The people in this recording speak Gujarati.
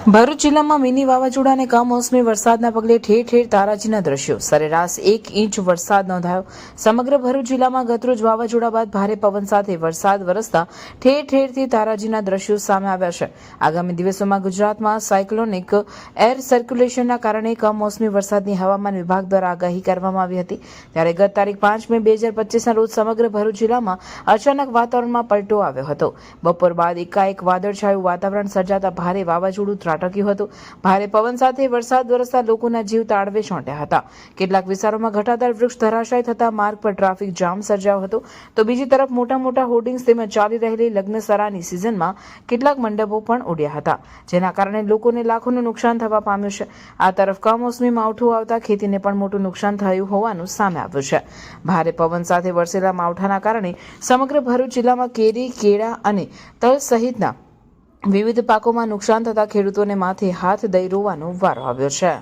ભરૂચ જિલ્લામાં મિની વાવાઝોડા અને કમોસમી વરસાદના પગલે ઠેર ઠેર તારાજીના દ્રશ્યો. સરેરાશ એક ઇંચ વરસાદ નોંધાયો. સમગ્ર ભરૂચ જિલ્લામાં ગતરોજ વાવાઝોડા બાદ ભારે પવન સાથે વરસાદ વરસતા ઠેર ઠેરથી તારાજીના દ્રશ્યો સામે આવ્યા છે. આગામી દિવસોમાં ગુજરાતમાં સાયક્લોનિક એર સર્ક્યુલેશનના કારણે કમોસમી વરસાદની હવામાન વિભાગ દ્વારા આગાહી કરવામાં આવી હતી. ત્યારે ગત તારીખ પાંચ મે બે હજાર પચીસના રોજ સમગ્ર ભરૂચ જિલ્લામાં અચાનક વાતાવરણમાં પલટો આવ્યો હતો. બપોર બાદ એકાએક વાદળછાયું વાતાવરણ સર્જાતા ભારે વાવાઝોડું ત્રાટક્યું હતું. ભારે પવન સાથે વરસાદ વરસતા લોકોના જીવ તાળવે ચોંટ્યા હતા. કેટલાક વિસ્તારોમાં ઘટાદાર વૃક્ષ ધરાશાય થતા માર્ગ પર ટ્રાફિક જામ સર્જાયો હતો. તો બીજી તરફ મોટા મોટા હોર્ડિંગ્સ તેમજ ચાલી રહેલી લગ્નસરાની સિઝનમાં કેટલાક મંડપો પણ ઉડ્યા હતા, જેના કારણે લોકોને લાખોનું નુકસાન થવા પામ્યું છે. આ તરફ કમોસમી માવઠું આવતા ખેતીને પણ મોટું નુકસાન થયું હોવાનું સામે આવ્યું છે. ભારે પવન સાથે વરસેલા માવઠાના કારણે સમગ્ર ભરૂચ જિલ્લામાં કેરી, કેળા અને તલ સહિતના વિવિધ પાકોમાં નુકસાન થતા ખેડૂતોને માથે હાથ દઈ રોવાનો વારો આવ્યો છે.